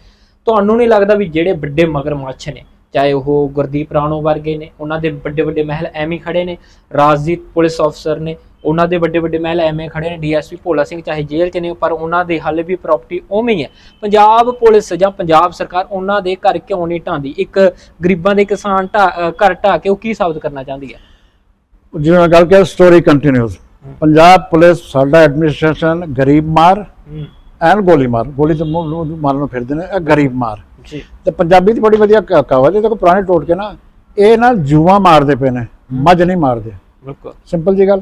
ਤੁਹਾਨੂੰ ਨਹੀਂ ਲੱਗਦਾ ਵੀ ਜਿਹੜੇ ਵੱਡੇ ਮਗਰਮੱਛ ਨੇ ਚਾਹੇ ਉਹ ਗੁਰਦੀਪ ਰਾਣੋ ਵਰਗੇ ਨੇ ਉਹਨਾਂ ਦੇ ਵੱਡੇ ਵੱਡੇ ਮਹਿਲ ਐਵੇਂ ਖੜੇ ਨੇ ਰਾਜਦੀਪ ਪੁਲਿਸ ਅਫਸਰ ਨੇ ਉਹਨਾਂ ਦੇ ਵੱਡੇ ਵੱਡੇ ਮਹਿਲ ਐਵੇਂ ਖੜੇ ਨੇ ਡੀਐਸਪੀ ਭੋਲਾ ਸਿੰਘ ਚਾਹੇ ਜੇਲ੍ਹ 'ਚ ਨੇ ਪਰ ਉਹਨਾਂ ਦੇ ਹਾਲੇ ਵੀ ਪ੍ਰਾਪਰਟੀ ਉਵੇਂ ਹੀ ਹੈ। ਪੰਜਾਬ ਪੁਲਿਸ ਜਾਂ ਪੰਜਾਬ ਸਰਕਾਰ ਉਹਨਾਂ ਦੇ ਘਰ ਕਿਉਂ ਨਹੀਂ ਢਾਂਦੀ? ਇੱਕ ਗਰੀਬਾਂ ਦੇ ਕਿਸਾਨ ਘਰ ਢਾ ਕੇ ਉਹ ਕੀ ਸਾਬਤ ਕਰਨਾ ਚਾਹੁੰਦੀ ਹੈ? ਜਿਵੇਂ ਗੱਲ ਕਿਹਾ ਸਟੋਰੀ ਕੰਟੀਨਿਊਸ ਪੰਜਾਬ ਪੁਲਿਸ ਸਾਡਾ ਐਡਮਿਨਿਸਟ੍ਰੇਸ਼ਨ ਗਰੀਬ ਮਾਰ ਐਨ ਗੋਲੀ ਮਾਰ। ਗੋਲੀ ਤੇ ਮਾਰਨ ਨੂੰ ਫਿਰਦੇ ਨੇ ਇਹ ਗਰੀਬ ਮਾਰ। ਜੀ। ਤੇ ਪੰਜਾਬੀ ਦੀ ਬੜੀ ਵਧੀਆ ਕਹਾਵਤ ਹੈ ਦੇਖੋ ਪੁਰਾਣੇ ਟੋਟਕੇ ਨਾ ਇਹ ਨਾ ਜੂਆ ਮਾਰਦੇ ਪਏ ਨੇ ਮੱਝ ਨਹੀਂ ਮਾਰਦੇ। ਬਿਲਕੁਲ। ਸਿੰਪਲ ਜੀ ਗੱਲ।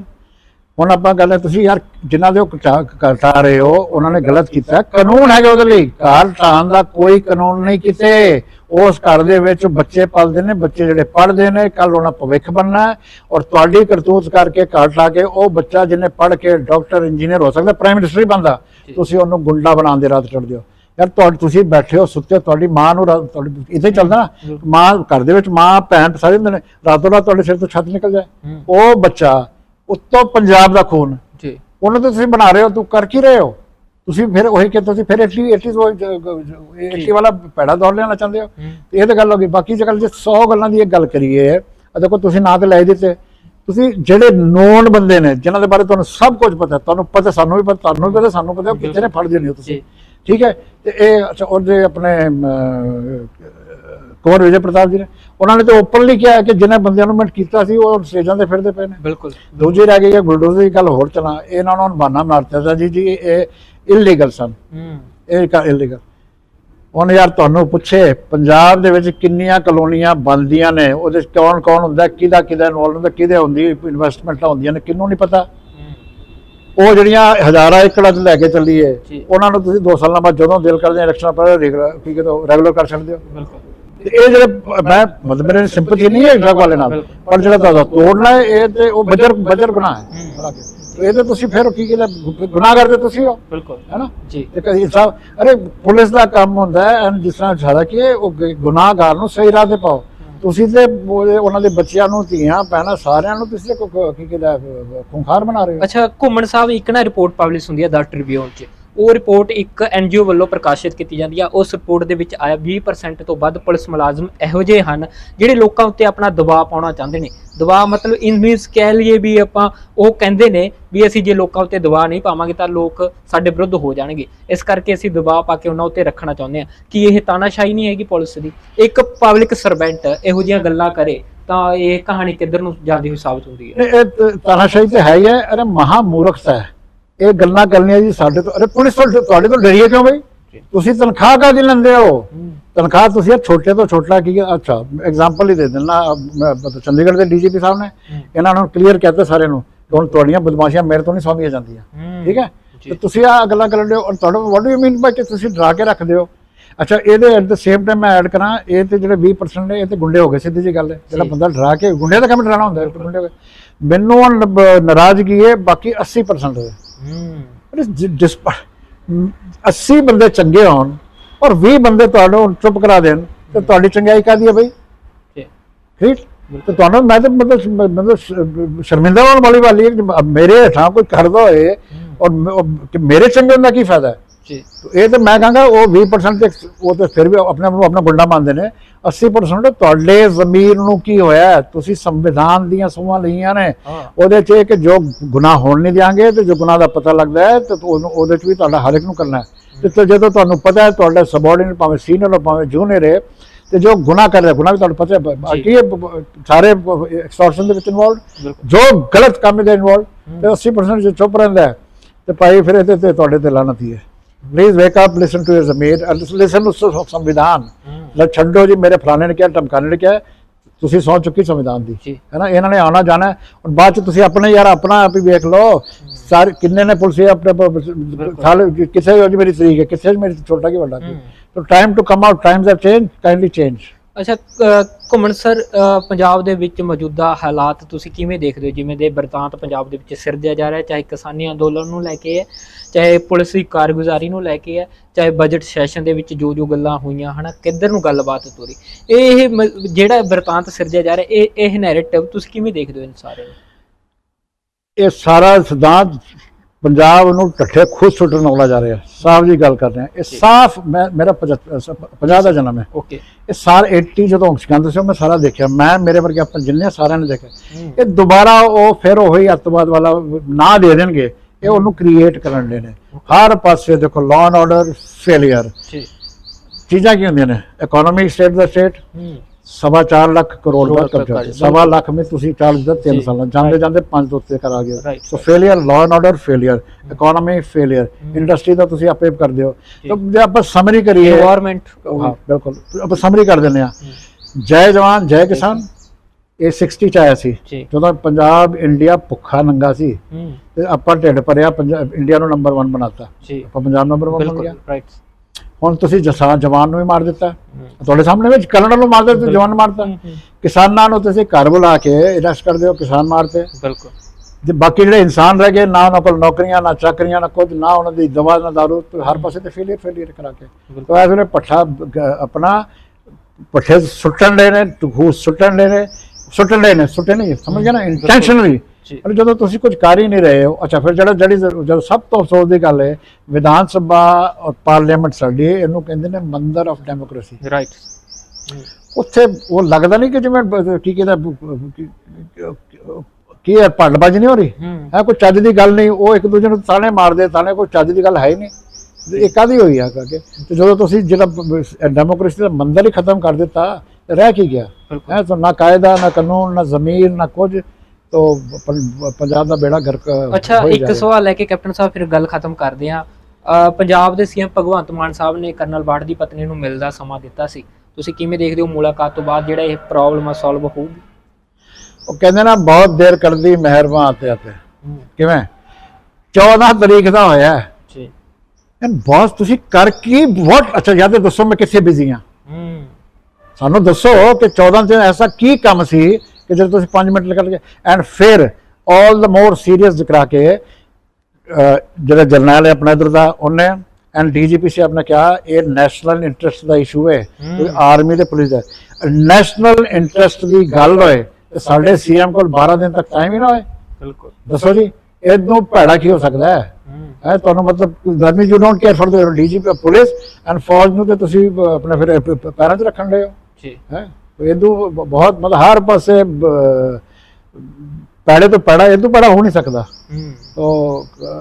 ਹੁਣ ਆਪਾਂ ਗੱਲ ਹੈ ਤੁਸੀਂ ਯਾਰ ਜਿਨ੍ਹਾਂ ਦੇ ਉਹ ਕਟਾ ਰਹੇ ਹੋ ਉਹਨਾਂ ਨੇ ਗਲਤ ਕੀਤਾ। ਕਾਨੂੰਨ ਹੈਗਾ ਉਹਦੇ ਲਈ। ਘਰ ਢਾਣ ਦਾ ਕੋਈ ਕਾਨੂੰਨ ਨਹੀਂ ਕਿਤੇ। ਉਸ ਘਰ ਦੇ ਵਿੱਚ ਬੱਚੇ ਪਲਦੇ ਨੇ ਬੱਚੇ ਜਿਹੜੇ ਪੜ੍ਹਦੇ ਨੇ ਕੱਲ ਉਹਨਾਂ ਭਵਿੱਖ ਬਣਨਾ ਔਰ ਤੁਹਾਡੀ ਕਰਤੂਤ ਕਰਕੇ ਘਰ ਢਾ ਕੇ ਉਹ ਬੱਚਾ ਜਿਹਨੇ ਪੜ੍ਹ ਕੇ ਡਾਕਟਰ ਇੰਜੀਨੀਅਰ ਹੋ ਸਕਦਾ ਪ੍ਰਾਈਮ ਮਿਨਿਸਟਰ ਹੀ ਬਣਦਾ। ਤੁਸੀਂ ਉਹਨੂੰ ਗੁੰਡਾ ਬਣਾਉਣ ਦੇ ਰਾਤ ਚੜ੍ਹਦੇ ਹੋ। ਯਾਰ ਤੁਹਾਡੀ ਤੁਸੀਂ ਬੈਠੇ ਹੋ ਸੁੱਤੇ ਹੋ, ਤੁਹਾਡੀ ਮਾਂ ਨੂੰ ਰਾ- ਤੁਹਾਡੀ ਇੱਥੇ ਚੱਲਦਾ ਨਾ। ਮਾਂ ਘਰ ਦੇ ਵਿੱਚ ਮਾਂ ਭੈਣ ਸਾਰੇ ਹੁੰਦੇ ਨੇ ਰਾਤੋਂ ਰਾਤ ਤੁਹਾਡੇ ਸਿਰ ਤੋਂ ਛੱਤ ਨਿਕਲ ਜਾਏ। ਹੂੰ। ਉਹ ਬੱਚਾ ਉੱਤੋਂ ਪੰਜਾਬ ਦਾ ਖੂਨ। ਜੀ। ਉਹਨੂੰ ਤਾਂ ਤੁਸੀਂ ਬਣਾ ਰਹੇ ਹੋ ਤੂੰ ਕਰ ਕੀ ਰਹੇ ਹੋ? ਤੁਸੀਂ ਫਿਰ ਉਹੀ ਕਿ ਤੁਸੀਂ ਫਿਰ 80 80 80 ਵਾਲਾ ਪੈੜਾ ਦੌੜ ਲੈਣਾ ਚਾਹੁੰਦੇ ਹੋ? ਤੇ ਇਹ ਤਾਂ ਗੱਲ ਹੋ ਗਈ। ਬਾਕੀ ਜੇ ਗੱਲ ਜੇ 100 ਗੱਲਾਂ ਦੀ ਇੱਕ ਗੱਲ ਕਰੀਏ ਆ ਦੇਖੋ ਤੁਸੀਂ ਨਾਂ ਤੇ ਲੈ ਦਿੱਤੇ। ਤੁਸੀਂ ਜਿਹੜੇ ਨੋਨ ਬੰਦੇ ਨੇ ਜਿਨ੍ਹਾਂ ਦੇ ਬਾਰੇ ਤੁਹਾਨੂੰ ਸਭ ਕੁਝ ਪਤਾ ਤੁਹਾਨੂੰ ਪਤਾ ਸਾਨੂੰ ਵੀ ਪਤਾ ਤੁਹਾਨੂੰ ਵੀ ਪਤਾ ਸਾਨੂੰ ਪਤਾ ਉਹ ਕਿੱਥੇ ਨੇ ਫੜ ਦੇਣੀ ਹੋ ਤੁਸੀਂ। ਜੀ। ਠੀਕ ਹੈ? ਤੇ ਇਹ ਅੱਛਾ ਉਹਦੇ ਆਪਣੇ ਕੁੰਵਰ ਵਿਜੇ ਪ੍ਰਤਾਪ ਜੀ ਨੇ। ਉਹਨਾਂ ਨੇ ਤਾਂ ਓਪਨਲੀ ਕਿਹਾ ਕਿ ਜਿਨ੍ਹਾਂ ਬੰਦਿਆਂ ਨੂੰ ਮੈਂ ਕੀਤਾ ਸੀ ਉਹ ਸਟੇਜਾਂ ਤੇ ਫਿਰਦੇ ਪਏ ਨੇ। ਬਿਲਕੁਲ। ਦੂਜੀ ਰਹਿ ਹੈ ਬੁਲਡੋਜ਼ਰ ਦੀ ਗੱਲ ਹੋਰ ਚਲਾ। ਇਹਨਾਂ ਨੂੰ ਬਹਾਨਾ ਮਾਰਤਾ ਸੀ ਜੀ ਜੀ ਇਹ ਇਲੀਗਲ ਸਨ। ਇਹ ਕਾ ਇਲੀਗਲ ਹੁਣ ਯਾਰ ਤੁਹਾਨੂੰ ਪੁੱਛੇ ਪੰਜਾਬ ਦੇ ਵਿੱਚ ਕਿੰਨੀਆਂ ਕਲੋਨੀਆਂ ਬਣਦੀਆਂ ਨੇ? ਉਹਦੇ ਕੌਣ ਕੌਣ ਹੁੰਦਾ? ਕਿਹਦਾ ਕਿਹਦਾ ਇਨਵੋਲਵ ਹੁੰਦਾ? ਕਿਹਦੇ ਹੁੰਦੀ ਇਨਵੈਸਟਮੈਂਟਾਂ ਹੁੰਦੀਆਂ ਨੇ? ਕਿੰਨੂੰ ਨਹੀਂ ਪਤਾ? ਉਹ ਜਿਹੜੀਆਂ ਹਜ਼ਾਰਾਂ ਏਕੜਾਂ 'ਚ ਲੈ ਕੇ ਚੱਲੀਏ ਜੀ। ਉਹਨਾਂ ਨੂੰ ਤੁਸੀਂ 2 ਸਾਲਾਂ ਬਾਅਦ ਜਦੋਂ ਦਿਲ ਕਰਦੇ ਇਲੈਕਸ਼ਨ ਪਰ ਕੀ ਕਹਿੰਦੇ ਰੈਗੂਲਰ ਕਰ ਸਕਦੇ ਹੋ। ਬਿਲਕੁਲ। ਤੇ ਇਹ ਜਿਹੜੇ ਮੈਂ ਮਤਲਬ ਮੇਰੇ ਸਿੰਪਥੀ ਨਹੀਂ ਹੈ ਡਰਗ ਵਾਲੇ ਨਾਲ। ਪਰ ਜਿਹੜਾ ਤੁਹਾਡਾ ਤੋੜਨਾ ਹੈ ਇਹ ਤੇ ਉਹ ਬਜਰ ਬਜਰ ਗੁਨਾਹ ਹੈ। ਇਹ ਤੇ ਤੁਸੀਂ ਫਿਰ ਕੀ ਕਹਿੰਦੇ ਗੁਨਾਹ ਕਰਦੇ ਤੁਸੀਂ ਹੋ। ਬਿਲਕੁਲ। ਹੈਨਾ ਜੀ। ਇੱਕ ਇਨਸਾਫ ਅਰੇ ਪੁਲਿਸ ਦਾ ਕੰਮ ਹੁੰਦਾ ਹੈ ਜਿਸ ਤਰ੍ਹਾਂ ਸਾਰਾ ਕਿ ਉਹ ਗੁਨਾਹਗਾਰ ਨੂੰ ਸਹੀ ਰਾਹ ਤੇ ਪਾਓ। ਤੁਸੀਂ ਤੇ ਉਹ- ਉਹਨਾਂ ਦੇ ਬੱਚਿਆਂ ਨੂੰ, ਧੀਆਂ ਪੈਣਾ ਸਾਰਿਆਂ ਨੂੰ ਤੁਸੀਂ ਤੇ ਕੋ- ਕੀ ਕਹਿੰਦਾ ਖੁੰਖਾਰ ਬਣਾ ਰਹੇ ਹੋ? ਅੱਛਾ, ਘੁੰਮਣ ਸਾਹਿਬ ਇੱਕ ਨਾ ਰਿਪੋਰਟ ਪਬਲਿਸ਼ ਹੁੰਦੀ ਹੈ ਦ ਟ੍ਰਿਬਿਊਨ 'ਚ। ਉਹ ਰਿਪੋਰਟ ਇੱਕ ਐਨਜੀਓ ਵੱਲੋਂ ਪ੍ਰਕਾਸ਼ਿਤ ਕੀਤੀ ਜਾਂਦੀ ਆ। ਉਸ ਰਿਪੋਰਟ ਦੇ ਵਿੱਚ ਆਇਆ 20% ਤੋਂ ਵੱਧ ਪੁਲਿਸ ਮੁਲਾਜ਼ਮ ਇਹੋ ਜਿਹੇ ਹਨ ਜਿਹੜੇ ਲੋਕਾਂ ਉੱਤੇ ਆਪਣਾ ਦਬਾਅ ਪਾਉਣਾ ਚਾਹੁੰਦੇ ਨੇ। ਦਬਾਅ ਮਤਲਬ ਇਨ ਮੀਨਸ ਕਹਿ ਲਈਏ ਵੀ ਆਪਾਂ ਉਹ ਕਹਿੰਦੇ ਨੇ ਵੀ ਅਸੀਂ ਜੇ ਲੋਕਾਂ ਉੱਤੇ ਦਬਾਅ ਨਹੀਂ ਪਾਵਾਂਗੇ ਤਾਂ ਲੋਕ ਸਾਡੇ ਵਿਰੁੱਧ ਹੋ ਜਾਣਗੇ। ਇਸ ਕਰਕੇ ਅਸੀਂ ਦਬਾਅ ਪਾ ਕੇ ਉਹਨਾਂ ਉੱਤੇ ਰੱਖਣਾ ਚਾਹੁੰਦੇ ਹਾਂ। ਕਿ ਇਹ ਤਾਨਾਸ਼ਾਹੀ ਨਹੀਂ ਹੈਗੀ ਪੁਲਿਸ ਦੀ? ਇੱਕ ਪਬਲਿਕ ਸਰਵੈਂਟ ਇਹੋ ਜਿਹੀਆਂ ਗੱਲਾਂ ਕਰੇ ਤਾਂ ਇਹ ਕਹਾਣੀ ਕਿੱਧਰ ਨੂੰ ਜਾਂਦੀ ਹੋਈ ਸਾਬਤ ਹੁੰਦੀ ਹੈ? ਇਹ- ਤਾਨਾਸ਼ਾਹੀ ਤੇ ਹੈ ਹੀ ਹੈ। ਅਰੇ ਮਹਾ ਮੂਰਖਤਾ ਹੈ। ਇਹ ਗੱਲਾਂ ਕਰਨੀਆਂ ਜੀ ਸਾਡੇ ਤੋਂ। ਅਰੇ ਪੁਲਿਸ ਤੋਂ ਤੁਹਾਡੇ ਤੋਂ ਡਰੀਏ ਕਿਉਂ ਬਈ? ਤੁਸੀਂ ਤਨਖਾਹ ਕਾਹਦੀ ਲੈਂਦੇ ਹੋ? ਤਨਖਾਹ ਤੁਸੀਂ ਇਹ ਛੋਟੇ ਤੋਂ ਛੋਟਾ ਕੀ ਹੈ? ਅੱਛਾ ਐਗਜ਼ਾਮਪਲ ਹੀ ਦੇ ਦਿੰਦਾ ਚੰਡੀਗੜ੍ਹ ਦੇ ਡੀਜੀਪੀ ਸਾਹਿਬ ਨੇ। ਇਹਨਾਂ ਨੂੰ ਕਲੀਅਰ ਕਹਿਤਾ ਸਾਰਿਆਂ ਨੂੰ ਕਿ ਹੁਣ ਤੁਹਾਡੀਆਂ ਬਦਮਾਸ਼ੀਆਂ ਮੇਰੇ ਤੋਂ ਨਹੀਂ ਸੌਂਪੀਆਂ ਜਾਂਦੀਆਂ। ਠੀਕ ਹੈ? ਤੇ ਤੁਸੀਂ ਆ ਗੱਲਾਂ ਦੇ ਔਰ ਤੁਹਾਡਾ what do you mean by ਕਿ ਤੁਸੀਂ ਡਰਾ ਕੇ ਰੱਖਦੇ ਹੋ? ਅੱਛਾ ਇਹਦੇ ਐਟ ਦ ਸੇਮ ਟਾਈਮ ਮੈਂ ਐਡ ਕਰਾਂ ਇਹ ਤੇ ਜਿਹੜੇ 20% ਨੇ ਇਹ ਤੇ ਗੁੰਡੇ ਹੋ ਗਏ ਸਿੱਧੀ ਜੀ ਗੱਲ ਹੈ। ਜਿਹੜਾ। ਬੰਦਾ ਡਰਾ ਕੇ ਗੁੰਡੇ ਦਾ ਕੰਮ ਡਰਾਣਾ ਹੁੰਦਾ ਹੈ ਗੁੰਡੇ ਦਾ। ਮੈਨੂੰ ਨਾਰਾਜ਼ਗੀ ਹੈ ਬਾਕੀ 80% ਹੈ। ਹੂੰ। ਅਰੇ ਜਿ- ਜਿਸ ਪਰ 80 ਬੰਦੇ ਚੰਗੇ ਹੋਣ ਔਰ 20 ਬੰਦੇ ਤੁਹਾਨੂੰ ਚੁੱਪ ਕਰਾ ਦੇਣ ਤੇ ਤੁਹਾਡੀ ਚੰਗਿਆਈ ਕਾਦੀ ਹੈ ਬਈ? ਠੀਕ। ਤੇ ਤੁਹਾਨੂੰ ਮੈਂ ਤਾਂ ਮਤਲਬ ਮਤਲਬ ਸ਼ਰਮਿੰਦਾ ਹੋਣ ਵਾਲੀ ਵਾਲੀ ਮੇਰੇ ਹੇਠਾਂ ਕੋਈ ਕਰਦਾ ਹੋਏ ਔਰ ਮੇਰੇ ਚੰਗੇ ਹੋਣ ਦਾ ਕੀ ਫਾਇਦਾ ਹੈ? ਜੀ। ਇਹ ਤਾਂ ਮੈਂ ਕਹਾਂਗਾ ਉਹ 20% ਤੇ ਉਹ ਤੇ ਫਿਰ ਵੀ ਆਪਣੇ ਆਪ ਨੂੰ ਆਪਣਾ ਗੁੰਡਾ ਮੰਨਦੇ ਨੇ। 80% ਤੁਹਾਡੇ ਜ਼ਮੀਰ ਨੂੰ ਕੀ ਹੋਇਆ? ਤੁਸੀਂ ਸੰਵਿਧਾਨ ਦੀਆਂ ਸੂਹਾਂ ਲਈਆਂ ਨੇ। ਉਹਦੇ 'ਚ ਇਹ ਕਿ ਜੋ ਗੁਨਾਹ ਹੋਣ ਨਹੀਂ ਦਿਆਂਗੇ ਤੇ ਜੋ ਗੁਨਾਹ ਦਾ ਪਤਾ ਲੱਗਦਾ ਹੈ ਤੇ ਉਹਦੇ 'ਚ ਵੀ ਤੁਹਾਡਾ ਹਰ ਇੱਕ ਨੂੰ ਕਰਨਾ ਹੈ। ਤੇ ਜਦੋਂ ਤੁਹਾਨੂੰ ਪਤਾ ਹੈ ਤੁਹਾਡਾ ਸਬਆਰਡੀਨੇਟ ਭਾਵੇਂ ਸੀਨੀਅਰ ਹੋ ਭਾਵੇਂ ਜੂਨੀਅਰ ਹੈ ਤੇ ਜੋ ਗੁਨਾਹ ਕਰ ਰਿਹਾ ਗੁਨਾਹ ਵੀ ਤੁਹਾਨੂੰ ਪਤਾ ਹੈ ਬ- ਸਾਰੇ ਐਕਸਟੋਰਸ਼ਨ ਦੇ ਵਿੱਚ ਇਨਵੋਲਡ ਜੋ ਗਲਤ ਕੰਮ ਦੇ ਇਨਵੋਲਡ ਤੇ 80% ਜੋ ਚੁੱਪ ਰਹਿੰਦਾ ਤੇ ਭਾਈ ਫਿਰ ਇਹਦੇ ਤੇ ਤੁਹਾਡੇ ਤੇ ਲਾਨਤ ਹੀ ਹੈ। Please wake up listen to your ਜ਼ਮੀਰ ਲਿਸਨ ਟੂ ਸੰਵਿਧਾਨ ਲੈ ਛੱਡੋ ਜੀ ਮੇਰੇ ਫਲਾਣੇ ਨੇ ਕਿਹਾ ਟਮਕਾਨੇ ਨੇ ਕਿਹਾ ਤੁਸੀਂ ਸੌ ਚੁੱਕੀ ਸੰਵਿਧਾਨ ਦੀ ਜੀ ਹੈ ਨਾ ਇਹਨਾਂ ਨੇ ਆਉਣਾ ਜਾਣਾ। ਹੁਣ ਬਾਅਦ ਚ ਤੁਸੀਂ ਆਪਣੇ ਯਾਰ ਆਪਣਾ ਆਪ ਹੀ ਵੇਖ ਲਓ ਸਾਰੇ ਕਿੰਨੇ ਨੇ ਪੁਲਿਸ ਆਪਣੇ ਸਾਲ ਕਿਸੇ ਅੱਜ ਮੇਰੀ ਤਰੀਕ ਹੈ ਕਿਸੇ ਮੇਰੀ ਛੋਟਾ ਕੀ ਵੱਡਾ ਕੀ। ਤਾਂ time to come out times have change kindly change ਅੱਛਾ ਘੁੰਮਣ ਸਰ ਪੰਜਾਬ ਦੇ ਵਿੱਚ ਮੌਜੂਦਾ ਹਾਲਾਤ ਤੁਸੀਂ ਕਿਵੇਂ ਦੇਖਦੇ ਹੋ? ਜਿਵੇਂ ਦੇ ਬਰਤਾਂਤ ਪੰਜਾਬ ਦੇ ਵਿੱਚ ਸਿਰਜਿਆ ਜਾ ਰਿਹਾ ਚਾਹੇ ਕਿਸਾਨੀ ਅੰਦੋਲਨ ਨੂੰ ਲੈ ਕੇ ਹੈ, ਚਾਹੇ ਪੁਲਿਸ ਦੀ ਕਾਰਗੁਜ਼ਾਰੀ ਨੂੰ ਲੈ ਕੇ ਹੈ, ਚਾਹੇ ਬਜਟ ਸੈਸ਼ਨ ਦੇ ਵਿੱਚ ਜੋ ਜੋ ਗੱਲਾਂ ਹੋਈਆਂ, ਹਨਾ, ਕਿੱਧਰ ਨੂੰ ਗੱਲਬਾਤ ਤੋਰੀ? ਇਹ ਮ- ਜਿਹੜਾ ਬਰਤਾਂਤ ਸਿਰਜਿਆ ਜਾ ਰਿਹਾ, ਇਹ ਇਹ ਨੈਰੇਟਿਵ ਤੁਸੀਂ ਕਿਵੇਂ ਦੇਖਦੇ ਹੋ ਇਹਨਾਂ ਸਾਰੇ ਨੂੰ? ਇਹ ਸਾਰਾ ਸਿਧਾਂਤ ਪੰਜਾਬ ਨੂੰ ਢੱਠੇ ਖੁਦ ਸੁੱਟਣ ਵਾਲਾ ਜਾ ਰਿਹਾ। ਸਾਫ਼ ਜੀ ਗੱਲ ਕਰ ਰਹੇ ਹਾਂ। ਇਹ ਸਾਫ਼ ਮੈਂ ਮੇਰਾ 50 ਦਾ ਜਨਮ ਹੈ। ਓਕੇ। ਇਹ ਸਾਰ 80 ਜਦੋਂ ਸਿਕੰਦਰ ਸੀ ਮੈਂ ਸਾਰਾ ਦੇਖਿਆ। ਮੈਂ ਮੇਰੇ ਵਰਗੇ ਆਪਾਂ ਜਿੰਨੇ ਸਾਰਿਆਂ ਨੇ ਦੇਖਿਆ। ਇਹ ਦੁਬਾਰਾ ਉਹ ਫਿਰ ਉਹੀ ਅੱਤਵਾਦ ਵਾਲਾ ਨਾਂ ਦੇ ਦੇਣਗੇ। ਇਹ ਉਹਨੂੰ ਕ੍ਰੀਏਟ ਕਰਨ ਦੇ ਨੇ। ਹਰ ਪਾਸੇ ਦੇਖੋ ਲਾਅ ਐਂਡ ਆਰਡਰ ਫੇਲਿਅਰ ਜੀ ਚੀਜ਼ਾਂ ਕੀ ਹੁੰਦੀਆਂ ਨੇ? ਇਕਨੋਮੀ ਸਟੇਟ ਦਾ ਸਟੇਟ ਸਵਾ 4 ਲੱਖ ਕਰੋੜ ਦਾ ਕਬਜ਼ਾ ਹੈ ਸਵਾ ਲੱਖ ਮੇਂ ਤੁਸੀਂ ਚਾਰਜ ਦਾ 3 ਸਾਲਾਂ ਜਾਂਦੇ ਜਾਂਦੇ 5 ਤੋਂ ਉੱਤੇ ਕਰਾ ਗਏ। So failure law and order failure economy failure industry ਦਾ ਤੁਸੀਂ ਆਪੇ ਕਰਦੇ ਹੋ। ਤਾਂ ਜੇ ਆਪਾਂ ਸਮਰੀ ਕਰੀਏ এনवायरमेंट ਬਿਲਕੁਲ। ਆਪਾਂ ਸਮਰੀ ਕਰ ਦਿੰਦੇ ਆ ਜੈ ਜਵਾਨ ਜੈ ਕਿਸਾਨ ਇਹ 60 ਚ ਆਇਆ ਸੀ। ਜਦੋਂ ਪੰਜਾਬ ਇੰਡੀਆ ਭੁੱਖਾ ਨੰਗਾ ਸੀ ਤੇ ਆਪਾਂ ਢਿੱਡ ਭਰਿਆ ਪੰਜਾਬ ਇੰਡੀਆ ਨੂੰ ਨੰਬਰ 1 ਬਣਾਤਾ। ਆਪਾਂ ਪੰਜਾਬ ਨੰਬਰ 1 ਬਣ ਗਿਆ। ਰਾਈਟ ਹੁਣ ਤੁਸੀਂ ਜਸਾਨ ਜਵਾਨ ਨੂੰ ਵੀ ਮਾਰ ਦਿੱਤਾ। ਤੁਹਾਡੇ ਸਾਹਮਣੇ ਵਿੱਚ ਕਲਨਰ ਨੂੰ ਮਾਰ ਦਿੱਤਾ ਜਵਾਨ ਮਾਰਤਾ। ਕਿਸਾਨਾਂ ਨੂੰ ਤੁਸੀਂ ਘਰ ਬੁਲਾ ਕੇ ਅਰੈਸਟ ਕਰਦੇ ਹੋ ਕਿਸਾਨ ਮਾਰਤੇ। ਬਿਲਕੁਲ। ਜੇ ਬਾਕੀ ਜਿਹੜੇ ਇਨਸਾਨ ਰਹਿ ਗਏ ਨਾ ਉਹਨਾਂ ਕੋਲ ਨੌਕਰੀਆਂ ਨਾ ਚਾਕਰੀਆਂ ਨਾ ਕੁਝ ਨਾ ਉਹਨਾਂ ਦੀ ਦਵਾ ਨਾ ਦਾਰੂ ਤੇ ਹਰ ਪਾਸੇ ਤੇ ਫੇਲਿਅਰ ਫੇਲਿਅਰ ਕਰਾ ਕੇ। ਤਾਂ ਇਸ ਵੇਲੇ ਪੱਠਾ ਆਪਣਾ ਪੱਠੇ ਸੁੱਟਣ ਦੇ ਨੇ ਟੂਸ ਸੁੱਟਣ ਦੇ ਨੇ ਸੁੱਟਣ ਦੇ ਨੇ ਸੁੱਟੇ ਨਹੀਂ ਸਮਝ ਗਿਆ ਨਾ? ਇੰਟੈਂਸ਼ਨਲੀ ਪਰ ਜਦੋਂ ਤੁਸੀਂ ਕੁਝ ਕਰ ਹੀ ਨਹੀਂ ਰਹੇ ਹੋ ਅੱਛਾ ਫਿਰ ਜਿਹੜਾ ਜਿਹੜੀ ਜਦੋਂ ਸਭ ਤੋਂ ਅਫਸੋਸ ਦੀ ਗੱਲ ਹੈ ਵਿਧਾਨ ਸਭਾ ਔਰ ਪਾਰਲੀਮੈਂਟ ਸਾਡੀ ਇਹਨੂੰ ਕਹਿੰਦੇ ਨੇ ਮੰਦਰ ਆਫ ਡੈਮੋਕ੍ਰੇਸੀ ਰਾਈਟ ਉੱਥੇ ਉਹ ਲੱਗਦਾ ਨਹੀਂ ਕਿ ਜਿਵੇਂ ਕੀ ਕਹਿੰਦਾ ਕੀ- ਹੈ ਭੰਡਬਾਜ਼ੀ ਨਹੀਂ ਹੋ ਰਹੀ? ਹੂੰ। ਕੋਈ ਚੱਜ ਦੀ ਗੱਲ ਨਹੀਂ ਉਹ ਇੱਕ ਦੂਜੇ ਨੂੰ ਤਾਣੇ ਮਾਰਦੇ ਤਾਣੇ ਕੋਈ ਚੱਜ ਦੀ ਗੱਲ ਹੈ ਹੀ ਨਹੀਂ। ਇਹ ਕਾਦੀ ਹੋਈ ਆ ਕਰਕੇ ਤੇ ਜਦੋਂ ਤੁਸੀਂ ਜਿਹੜਾ ਡੈਮੋਕ੍ਰੇਸੀ ਦਾ ਮੰਦਰ ਹੀ ਖਤਮ ਕਰ ਦਿੱਤਾ ਰਹਿ ਕੀ ਗਿਆ? ਹੈ ਤਾਂ ਨਾ ਕਾਇਦਾ ਨਾ ਕਾਨੂੰਨ ਨਾ ਜ਼ਮੀਰ ਨਾ ਕੁਝ। ਤੋਂ ਪੰ- ਪੰਜਾਬ ਦਾ ਬੇੜਾ ਗਰਕ ਅੱਛਾ ਹੋ ਹੀ ਇੱਕ। ਸਵਾਲ ਲੈ ਕੇ ਕੈਪਟਨ ਸਾਹਿਬ ਫਿਰ ਗੱਲ ਖਤਮ ਕਰਦੇ ਹਾਂ। ਅ, ਪੰਜਾਬ ਦੇ ਸੀਐਮ ਭਗਵੰਤ ਮਾਨ ਸਾਹਿਬ ਨੇ ਕਰਨਲ ਬਾੜ ਦੀ ਪਤਨੀ ਨੂੰ ਮਿਲਦਾ ਸਮਾਂ ਦਿੱਤਾ ਸੀ। ਤੁਸੀਂ ਕਿਵੇਂ ਦੇਖਦੇ ਹੋ ਮੁਲਾਕਾਤ ਤੋਂ ਬਾਅਦ ਜਿਹੜਾ ਇਹ ਪ੍ਰੋਬਲਮ ਆ ਸੋਲਵ ਹੋਊਗੀ? ਉਹ ਕਹਿੰਦੇ ਨਾ ਬਹੁਤ ਦੇਰ ਕਰਦੀ ਮਿਹਰਬਾਨ ਤੇ ਆਤੇ ਕਿਵੇਂ? 14 ਤਰੀਕ ਦਾ ਹੋਇਆ। ਹੈ। ਜੀ ਬੌਸ ਤੁਸੀਂ ਕਰ ਕੀ ਬਹੁਤ ਅੱਛਾ ਯਾਦ ਹੈ ਦੱਸੋ ਮੈਂ ਕਿੱਥੇ ਬਿਜ਼ੀ ਹਾਂ। ਹੂੰ। ਸਾਨੂੰ ਦੱਸੋ ਕਿ 14 ਦਿਨ ਐਸਾ ਕੀ ਕੰਮ ਸੀ ਕਿ ਜਦੋਂ ਤੁਸੀਂ 5 ਮਿੰਟ ਲਗੇ ਐਂਡ ਫਿਰ ਆਲ ਦ ਮੋਰ ਸੀਰੀਅਸ ਕਰਾ ਕੇ ਜਿਹੜਾ ਜਰਨੈਲ ਹੈ ਆਪਣਾ ਇਧਰ ਦਾ ਉਹਨੇ ਐਂਡ ਡੀਜੀਪੀ ਸੇ ਆਪਨੇ ਕਿਹਾ ਇਹ ਨੈਸ਼ਨਲ ਇੰਟਰਸਟ ਦਾ ਇਸ਼ੂ ਹੈ ਆਰਮੀ ਤੇ ਪੁਲਿਸ ਦਾ ਨੈਸ਼ਨਲ ਇੰਟਰਸਟ ਦੀ ਗੱਲ ਹੋਏ ਤੇ ਸਾਡੇ ਸੀਐਮ ਕੋਲ 12 ਦਿਨ ਤੱਕ ਟਾਈਮ ਹੀ ਨਾ ਹੋਏ। ਬਿਲਕੁਲ। ਦੱਸੋ ਜੀ ਇਹਨੂੰ ਭੈੜਾ ਕੀ ਹੋ ਸਕਦਾ ਹੈ? ਹੂੰ। ਤੁਹਾਨੂੰ ਮਤਲਬ that means you don't care for the DGP police and ਫੌਜ ਨੂੰ ਤੇ ਤੁਸੀਂ ਆਪਣੇ ਫਿਰ ਪੈਰਾਂ 'ਚ ਰੱਖਣ ਦੇ ਹੋ। ਜੀ। ਹੈ? ਇਹਦੂ ਬਹੁਤ ਮਤਲਬ ਹਰ ਪਾਸੇ ਪੈੜੇ ਤੋਂ ਪੈੜਾ ਇਹਦੂ ਪੈੜਾ ਹੋ ਨਹੀਂ ਸਕਦਾ। ਹੂੰ। ਤੋ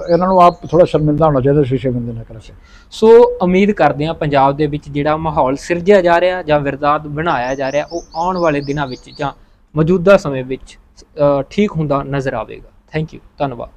ਇਹਨਾਂ ਨੂੰ ਆਪ ਥੋੜਾ ਸ਼ਰਮਿੰਦਾ ਹੋਣਾ ਚਾਹੀਦਾ ਸ਼ੀਸ਼ੇ ਬੰਦੇ ਨਾ ਕਰਕੇ ਸੋ। ਉਮੀਦ ਕਰਦੇ ਹਾਂ ਪੰਜਾਬ ਦੇ ਵਿੱਚ ਜਿਹੜਾ ਮਾਹੌਲ ਸਿਰਜਿਆ ਜਾ ਰਿਹਾ ਜਾਂ ਵਿਰਦਾਦ ਬਣਾਇਆ ਜਾ ਰਿਹਾ ਉਹ ਆਉਣ ਵਾਲੇ ਦਿਨਾਂ ਵਿੱਚ ਜਾਂ ਮੌਜੂਦਾ ਸਮੇਂ ਵਿੱਚ ਠੀਕ ਹੁੰਦਾ ਨਜ਼ਰ ਆਵੇਗਾ। ਥੈਂਕ ਯੂ ਧੰਨਵਾਦ।